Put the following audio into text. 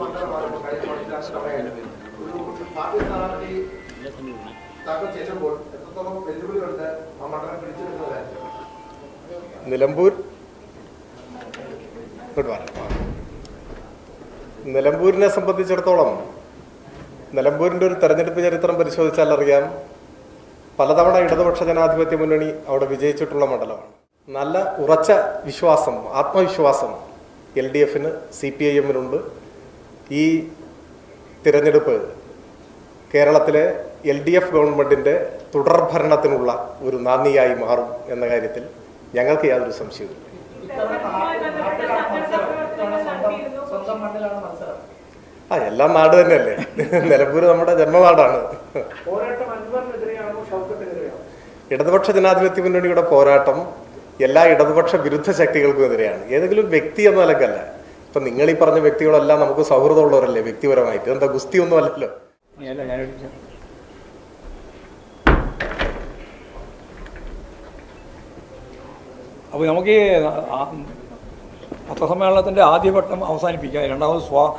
മണ്ഡലമാണ് ഇപ്പോൾ കഴിഞ്ഞ പതിനഞ്ച് തവണയായിട്ട് ഒരു പാർട്ടി സ്ഥാനാർത്ഥി താങ്കൾ ചെയ്യുമ്പോൾ എത്രത്തോളം വെല്ലുവിളികളുണ്ട് ആ മണ്ഡലം പിടിച്ചെടുക്കുന്ന കാര്യത്തിൽ നിലമ്പൂർ വരാം. നിലമ്പൂരിനെ സംബന്ധിച്ചിടത്തോളം നിലമ്പൂരിന്റെ ഒരു തെരഞ്ഞെടുപ്പ് ചരിത്രം പരിശോധിച്ചാൽ അറിയാം. പലതവണ ഇടതുപക്ഷ ജനാധിപത്യ മുന്നണി അവിടെ വിജയിച്ചിട്ടുള്ള മണ്ഡലമാണ്. നല്ല ഉറച്ച വിശ്വാസം ആത്മവിശ്വാസം എൽ ഡി എഫിന് സി പി ഐ എമ്മിനുണ്ട്. ഈ തിരഞ്ഞെടുപ്പ് കേരളത്തിലെ എൽ ഡി എഫ് ഗവൺമെന്റിന്റെ തുടർഭരണത്തിനുള്ള ഒരു നാന്ദിയായി മാറും എന്ന കാര്യത്തിൽ ഞങ്ങൾക്ക് യാതൊരു സംശയവുമില്ല. ആ എല്ലാം നാട് തന്നെയല്ലേ? നിലമ്പൂര് നമ്മുടെ ജന്മനാടാണ്. ഇടതുപക്ഷ ജനാധിപത്യ മുന്നണിയുടെ പോരാട്ടം എല്ലാ ഇടതുപക്ഷ വിരുദ്ധ ശക്തികൾക്കും എതിരെയാണ്. ഏതെങ്കിലും വ്യക്തി എന്ന നിലക്കല്ല. ഇപ്പൊ നിങ്ങൾ ഈ പറഞ്ഞ വ്യക്തികളെല്ലാം നമുക്ക് സൗഹൃദമുള്ളവരല്ലേ വ്യക്തിപരമായിട്ട്? എന്താ ഗുസ്തി ഒന്നും അല്ലല്ലോ അപ്പൊ നമുക്ക് ആ- പത്രസമ്മേളനത്തിന്റെ ആദ്യഘട്ടം അവസാനിപ്പിക്കാം. രണ്ടാമത് സ്വാ